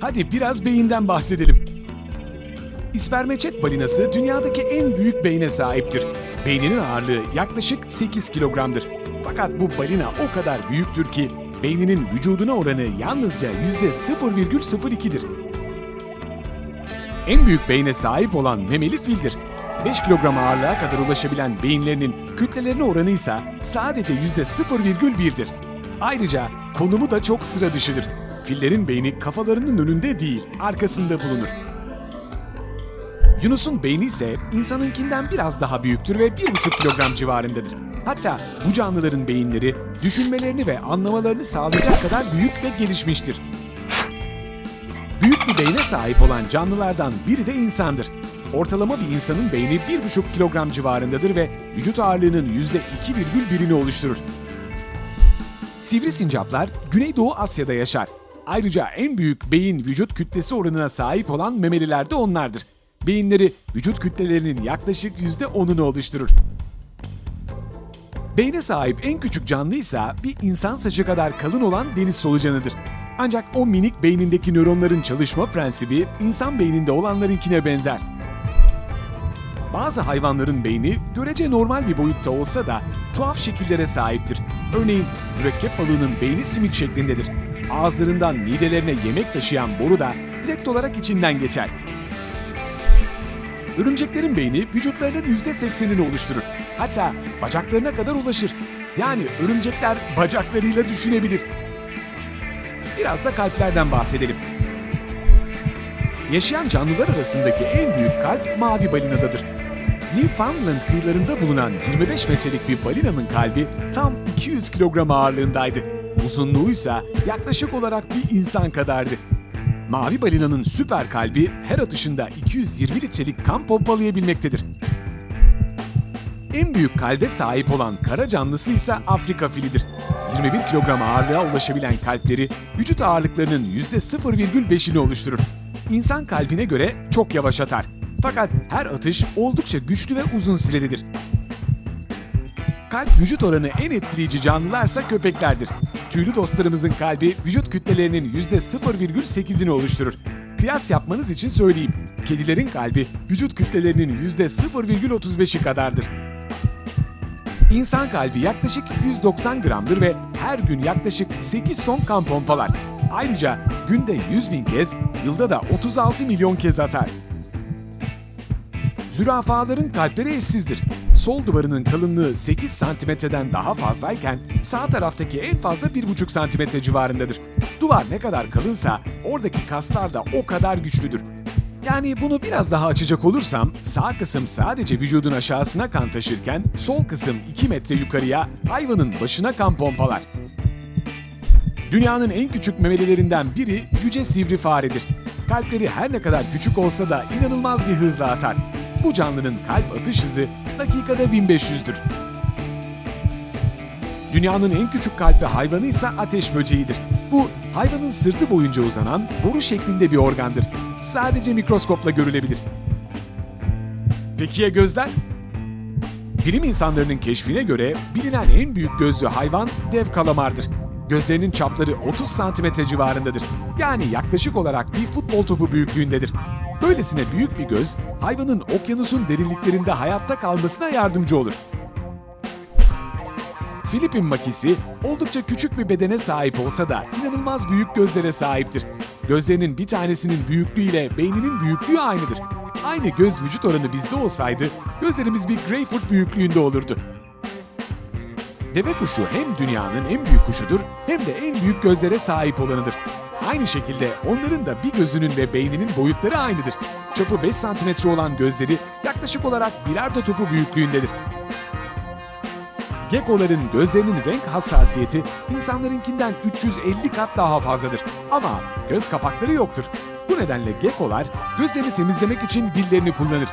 Hadi biraz beyinden bahsedelim. İspermeçet balinası dünyadaki en büyük beyne sahiptir. Beyninin ağırlığı yaklaşık 8 kilogramdır. Fakat bu balina o kadar büyüktür ki beyninin vücuduna oranı yalnızca %0,02'dir. En büyük beyne sahip olan memeli fildir. 5 kilogram ağırlığa kadar ulaşabilen beyinlerinin kütlelerine oranı ise sadece %0,1'dir. Ayrıca konumu da çok sıra dışıdır. Fillerin beyni kafalarının önünde değil, arkasında bulunur. Yunus'un beyni ise insanınkinden biraz daha büyüktür ve 1,5 kilogram civarındadır. Hatta bu canlıların beyinleri düşünmelerini ve anlamalarını sağlayacak kadar büyük ve gelişmiştir. Büyük bir beyne sahip olan canlılardan biri de insandır. Ortalama bir insanın beyni 1,5 kilogram civarındadır ve vücut ağırlığının %2,1'ini oluşturur. Sivri sincaplar Güneydoğu Asya'da yaşar. Ayrıca en büyük beyin vücut kütlesi oranına sahip olan memeliler de onlardır. Beyinleri vücut kütlelerinin yaklaşık %10'unu oluşturur. Beyne sahip en küçük canlı ise bir insan saçı kadar kalın olan deniz solucanıdır. Ancak o minik beynindeki nöronların çalışma prensibi insan beyninde olanlarınkine benzer. Bazı hayvanların beyni görece normal bir boyutta olsa da tuhaf şekillere sahiptir. Örneğin mürekkep balığının beyni simit şeklindedir. Ağızlarından midelerine yemek taşıyan boru da direkt olarak içinden geçer. Örümceklerin beyni vücutlarının %80'ini oluşturur. Hatta bacaklarına kadar ulaşır. Yani örümcekler bacaklarıyla düşünebilir. Biraz da kalplerden bahsedelim. Yaşayan canlılar arasındaki en büyük kalp mavi balinadadır. Newfoundland kıyılarında bulunan 25 metrelik bir balinanın kalbi tam 200 kilogram ağırlığındaydı. Uzunluğu ise yaklaşık olarak bir insan kadardı. Mavi balinanın süper kalbi her atışında 220 litrelik kan pompalayabilmektedir. En büyük kalbe sahip olan kara canlısı ise Afrika filidir. 21 kilogram ağırlığa ulaşabilen kalpleri vücut ağırlıklarının %0,5'ini oluşturur. İnsan kalbine göre çok yavaş atar. Fakat her atış oldukça güçlü ve uzun sürelidir. Kalp vücut oranı en etkileyici canlılarsa köpeklerdir. Tüylü dostlarımızın kalbi vücut kütlelerinin %0,8'ini oluşturur. Kıyas yapmanız için söyleyeyim. Kedilerin kalbi vücut kütlelerinin %0,35'i kadardır. İnsan kalbi yaklaşık 190 gramdır ve her gün yaklaşık 8 ton kan pompalar. Ayrıca günde 100 bin kez, yılda da 36 milyon kez atar. Zürafaların kalpleri eşsizdir. Sol duvarının kalınlığı 8 santimetreden daha fazlayken sağ taraftaki en fazla 1,5 santimetre civarındadır. Duvar ne kadar kalınsa oradaki kaslar da o kadar güçlüdür. Yani bunu biraz daha açacak olursam sağ kısım sadece vücudun aşağısına kan taşırken sol kısım 2 metre yukarıya hayvanın başına kan pompalar. Dünyanın en küçük memelilerinden biri cüce sivri faredir. Kalpleri her ne kadar küçük olsa da inanılmaz bir hızla atar. Bu canlının kalp atış hızı dakikada 1500'dür. Dünyanın en küçük kalpli hayvanı ise ateş böceğidir. Bu hayvanın sırtı boyunca uzanan boru şeklinde bir organdır. Sadece mikroskopla görülebilir. Peki ya gözler? Bilim insanlarının keşfine göre bilinen en büyük gözlü hayvan dev kalamardır. Gözlerinin çapları 30 santimetre civarındadır. Yani yaklaşık olarak bir futbol topu büyüklüğündedir. Böylesine büyük bir göz, hayvanın okyanusun derinliklerinde hayatta kalmasına yardımcı olur. Filipin makisi oldukça küçük bir bedene sahip olsa da inanılmaz büyük gözlere sahiptir. Gözlerinin bir tanesinin büyüklüğüyle beyninin büyüklüğü aynıdır. Aynı göz vücut oranı bizde olsaydı gözlerimiz bir greyfurt büyüklüğünde olurdu. Deve kuşu hem dünyanın en büyük kuşudur hem de en büyük gözlere sahip olanıdır. Aynı şekilde onların da bir gözünün ve beyninin boyutları aynıdır. Çapı 5 santimetre olan gözleri yaklaşık olarak bilardo topu büyüklüğündedir. Gekkoların gözlerinin renk hassasiyeti insanlarınkinden 350 kat daha fazladır. Ama göz kapakları yoktur. Bu nedenle gekkolar gözlerini temizlemek için dillerini kullanır.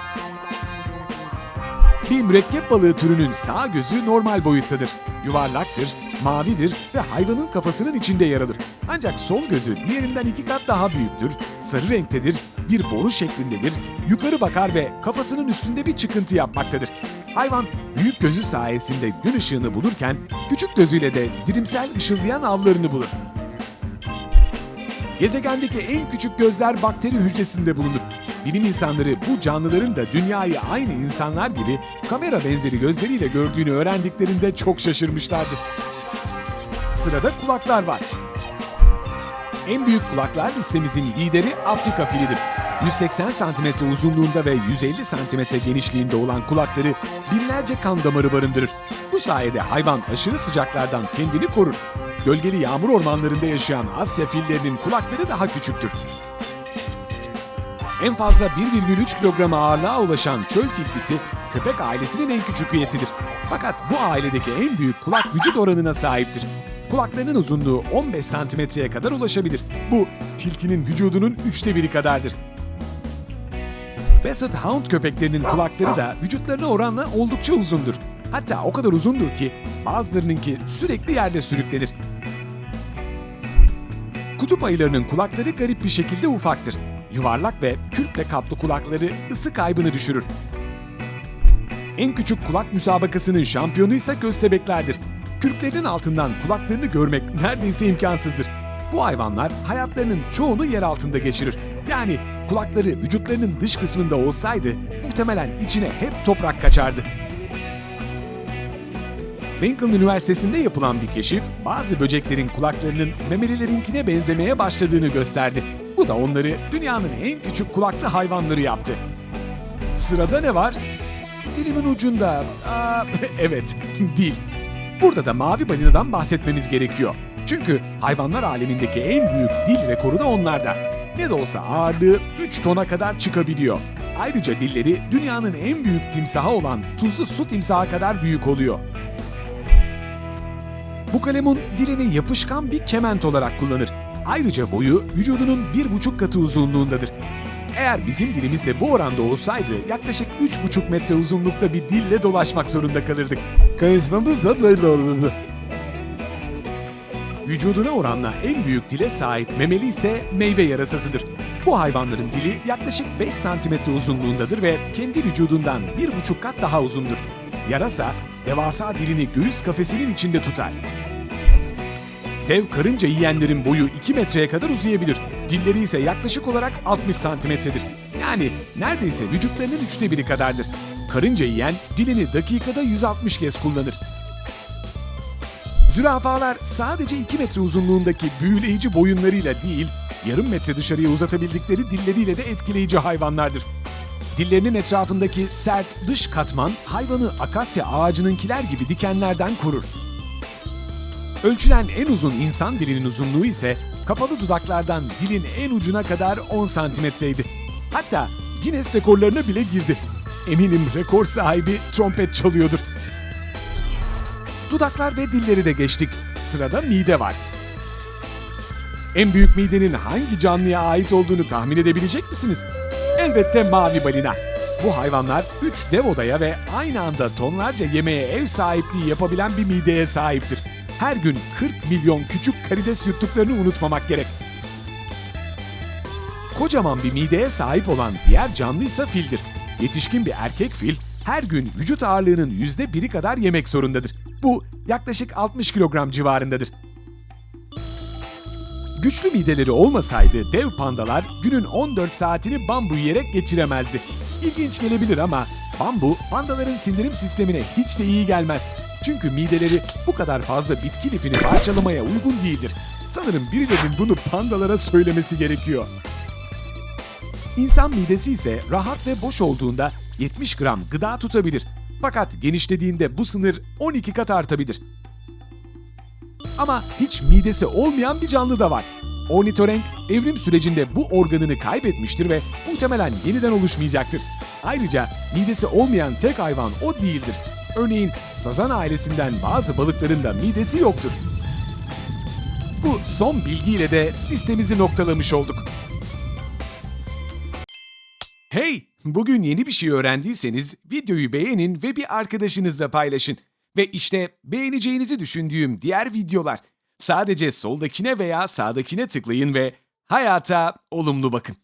Bir mürekkep balığı türünün sağ gözü normal boyuttadır. Yuvarlaktır, mavidir ve hayvanın kafasının içinde yer alır. Ancak sol gözü diğerinden iki kat daha büyüktür, sarı renktedir, bir boru şeklindedir, yukarı bakar ve kafasının üstünde bir çıkıntı yapmaktadır. Hayvan büyük gözü sayesinde gün ışığını bulurken küçük gözüyle de dirimsel ışıldayan avlarını bulur. Gezegendeki en küçük gözler bakteri hücresinde bulunur. Bilim insanları bu canlıların da dünyayı aynı insanlar gibi kamera benzeri gözleriyle gördüğünü öğrendiklerinde çok şaşırmışlardı. Sırada kulaklar var. En büyük kulaklar listemizin lideri Afrika filidir. 180 santimetre uzunluğunda ve 150 santimetre genişliğinde olan kulakları binlerce kan damarı barındırır. Bu sayede hayvan aşırı sıcaklardan kendini korur. Gölgeli yağmur ormanlarında yaşayan Asya fillerinin kulakları daha küçüktür. En fazla 1,3 kilogram ağırlığa ulaşan çöl tilkisi köpek ailesinin en küçük üyesidir. Fakat bu ailedeki en büyük kulak vücut oranına sahiptir. Kulaklarının uzunluğu 15 santimetreye kadar ulaşabilir. Bu tilkinin vücudunun üçte biri kadardır. Basset Hound köpeklerinin kulakları da vücutlarına oranla oldukça uzundur. Hatta o kadar uzundur ki bazılarınınki sürekli yerde sürüklenir. Kutup ayılarının kulakları garip bir şekilde ufaktır. Yuvarlak ve kürkle kaplı kulakları ısı kaybını düşürür. En küçük kulak müsabakasının şampiyonu ise köstebeklerdir. Kürklerinin altından kulaklarını görmek neredeyse imkansızdır. Bu hayvanlar hayatlarının çoğunu yer altında geçirir. Yani kulakları vücutlarının dış kısmında olsaydı muhtemelen içine hep toprak kaçardı. Lincoln Üniversitesi'nde yapılan bir keşif, bazı böceklerin kulaklarının memelilerinkine benzemeye başladığını gösterdi. Bu da onları dünyanın en küçük kulaklı hayvanları yaptı. Sırada ne var? Dilimin ucunda. Aa, evet, dil. Burada da mavi balinadan bahsetmemiz gerekiyor. Çünkü hayvanlar alemindeki en büyük dil rekoru da onlarda. Ne de olsa ağırlığı 3 tona kadar çıkabiliyor. Ayrıca dilleri dünyanın en büyük timsahı olan tuzlu su timsahı kadar büyük oluyor. Bu kalemun dilini yapışkan bir kement olarak kullanır. Ayrıca boyu vücudunun bir buçuk katı uzunluğundadır. Eğer bizim dilimiz de bu oranda olsaydı yaklaşık üç buçuk metre uzunlukta bir dille dolaşmak zorunda kalırdık. Konuşmamız da böyle olurdu. Vücuduna oranla en büyük dile sahip memeli ise meyve yarasasıdır. Bu hayvanların dili yaklaşık 5 santimetre uzunluğundadır ve kendi vücudundan bir buçuk kat daha uzundur. Yarasa, devasa dilini göğüs kafesinin içinde tutar. Dev karınca yiyenlerin boyu 2 metreye kadar uzayabilir. Dilleri ise yaklaşık olarak 60 santimetredir. Yani neredeyse vücutlarının üçte biri kadardır. Karınca yiyen dilini dakikada 160 kez kullanır. Zürafalar sadece 2 metre uzunluğundaki büyüleyici boyunlarıyla değil, yarım metre dışarıya uzatabildikleri dilleriyle de etkileyici hayvanlardır. Dillerinin etrafındaki sert dış katman hayvanı akasya ağacınınkiler gibi dikenlerden korur. Ölçülen en uzun insan dilinin uzunluğu ise kapalı dudaklardan dilin en ucuna kadar 10 santimetreydi. Hatta Guinness rekorlarına bile girdi. Eminim rekor sahibi trompet çalıyordur. Dudaklar ve dilleri de geçtik. Sırada mide var. En büyük midenin hangi canlıya ait olduğunu tahmin edebilecek misiniz? Elbette mavi balina. Bu hayvanlar 3 dev odaya ve aynı anda tonlarca yemeğe ev sahipliği yapabilen bir mideye sahiptir. Her gün 40 milyon küçük karides yuttuklarını unutmamak gerek. Kocaman bir mideye sahip olan diğer canlı ise fildir. Yetişkin bir erkek fil her gün vücut ağırlığının yüzde biri kadar yemek zorundadır. Bu yaklaşık 60 kilogram civarındadır. Güçlü mideleri olmasaydı dev pandalar günün 14 saatini bambu yiyerek geçiremezdi. İlginç gelebilir ama bambu pandaların sindirim sistemine hiç de iyi gelmez. Çünkü mideleri bu kadar fazla bitki lifini parçalamaya uygun değildir. Sanırım birilerinin bunu pandalara söylemesi gerekiyor. İnsan midesi ise rahat ve boş olduğunda 70 gram gıda tutabilir. Fakat genişlediğinde bu sınır 12 kat artabilir. Ama hiç midesi olmayan bir canlı da var. Ornitorenk evrim sürecinde bu organını kaybetmiştir ve muhtemelen yeniden oluşmayacaktır. Ayrıca midesi olmayan tek hayvan o değildir. Örneğin sazan ailesinden bazı balıkların da midesi yoktur. Bu son bilgiyle de listemizi noktalamış olduk. Hey! Bugün yeni bir şey öğrendiyseniz videoyu beğenin ve bir arkadaşınızla paylaşın. Ve işte beğeneceğinizi düşündüğüm diğer videolar. Sadece soldakine veya sağdakine tıklayın ve hayata olumlu bakın.